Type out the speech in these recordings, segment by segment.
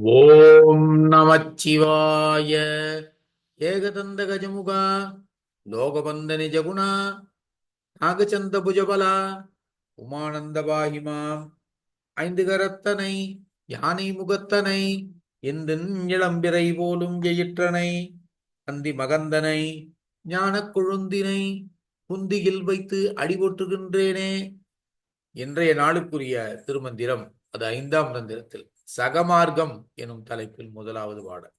ஓம் நமச்சிவாய. ஏகதந்த கஜமுகா லோகபந்த நிஜகுணா நாகச்சந்த புஜபலா உமானந்த பாகிமாம் ஐந்து கரத்தனை யானை முகத்தனை எந்தின் இளம்பிரை போலும் எயிற்றனை அந்தி மகந்தனை ஞானக் கொழுந்தினை குந்தியில் வைத்து அடிபொட்டுகின்றேனே இன்றைய நாளுக்குரிய திருமந்திரம் அது ஐந்தாம் தந்திரத்தில். சகமார்க்கம் எனும் தலைப்பில் முதலாவது பாடல்.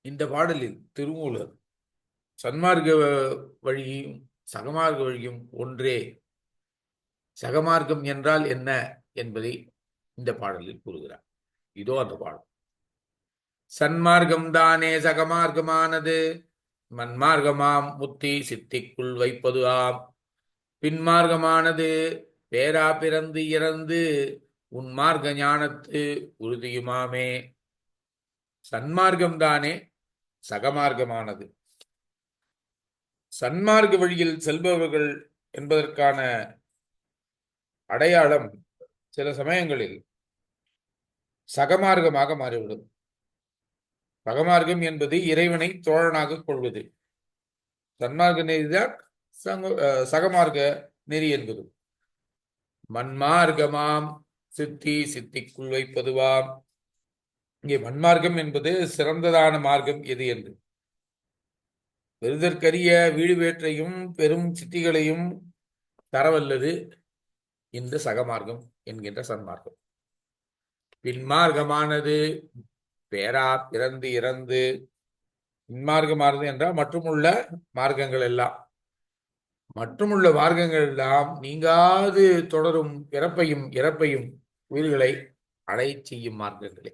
இந்த பாடலில் திருமூலர் சன்மார்க்க வழியும் சகமார்க்க வழியும் ஒன்றே. சகமார்க்கம் என்றால் என்ன என்பதை இந்த பாடலில் கூறுகிறார். இதோ அந்த பாடல். சன்மார்க்கம் தானே சகமார்க்கமானது. மன்மார்க்கமாம் முத்தி சித்திக்குள் வைப்பது ஆம். பின்மார்க்கமானது பேரா பிறந்து இறந்து உன் மார்க்க ஞானத்து உறுதியுமாமே. சன்மார்க்கம்தானே சகமார்க்கமானது. சன்மார்க்க வழியில் செல்பவர்கள் என்பதற்கான அடையாளம் சில சமயங்களில் சகமார்க்கமாக மாறிவிடும். சகமார்க்கம் என்பது இறைவனை தோழனாக கொள்வது. சன்மார்க்க நெறிதான் சகமார்க்க நெறி என்பது. மன்மார்க்கமாம் சித்தி சித்திக்குள் வைப்பதுவாம். இங்கே வன்மார்க்கம் என்பது சிறந்ததான மார்க்கம் எது என்று? விருதற்கரிய வீடுவேற்றையும் பெரும் சித்திகளையும் தரவல்லது இந்த சகமார்க்கம் என்கின்ற சன்மார்க்கம். பின்மார்க்கமானது பேரா பிறந்து இறந்து பின்மார்க்கமானது என்றால் மற்றுமுள்ள மார்க்கங்கள் எல்லாம். மற்றுமுள்ள மார்க்கங்கள் எல்லாம் நீங்காது தொடரும் பிறப்பையும் இறப்பையும் உயிர்களை அடை செய்யும் மார்க்கங்களே.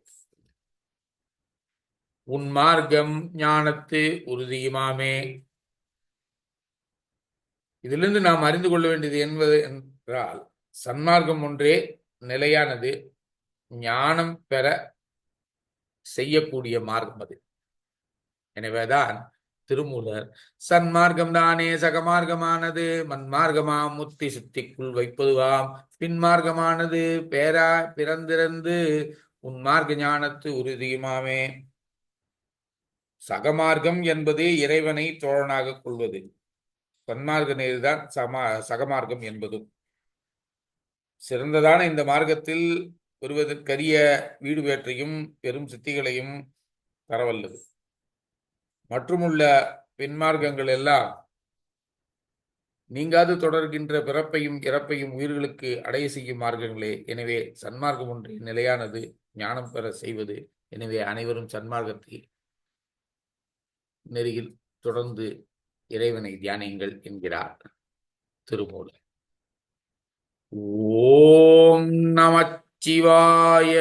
உன் மார்க்கம் ஞானத்து உறுதியுமாமே. இதிலிருந்து நாம் அறிந்து கொள்ள வேண்டியது என்பது என்றால் சன்மார்க்கம் ஒன்றே நிலையானது ஞானம் பெற செய்யக்கூடிய மார்க்கம் அது. எனவேதான் திருமூலர். சன்மார்க்கம் தானே சகமார்க்கமானது. மன்மார்க்கமாம் முத்தி சுத்திக்குள் வைப்பதுவாம். பின்மார்க்கமானது பேரா பிறந்திறந்து உன்மார்க்க ஞானத்து உறுதியுமாமே. சகமார்க்கம் என்பது இறைவனை தோழனாக கொள்வது. சன்மார்க்க நேர்தான் சமா சகமார்க்கம் என்பதும். சிறந்ததான இந்த மார்க்கத்தில் வருவதற்கரிய வீடு வேற்றையும் பெரும் சித்திகளையும் தரவல்லது. மற்றுமுள்ள பின்மார்க்கங்கள் எல்லாம் நீங்காது தொடர்கின்ற பிறப்பையும் இறப்பையும் உயிர்களுக்கு அடைய செய்யும் மார்க்கங்களே. எனவே சன்மார்க்கம் ஒன்றே நிலையானது ஞானம் பெற செய்வது. எனவே அனைவரும் சன்மார்க்கத்தை நெறியில் தொடர்ந்து இறைவனை தியானியுங்கள் என்கிறார் திருமூலர். ஓம் நமச்சிவாய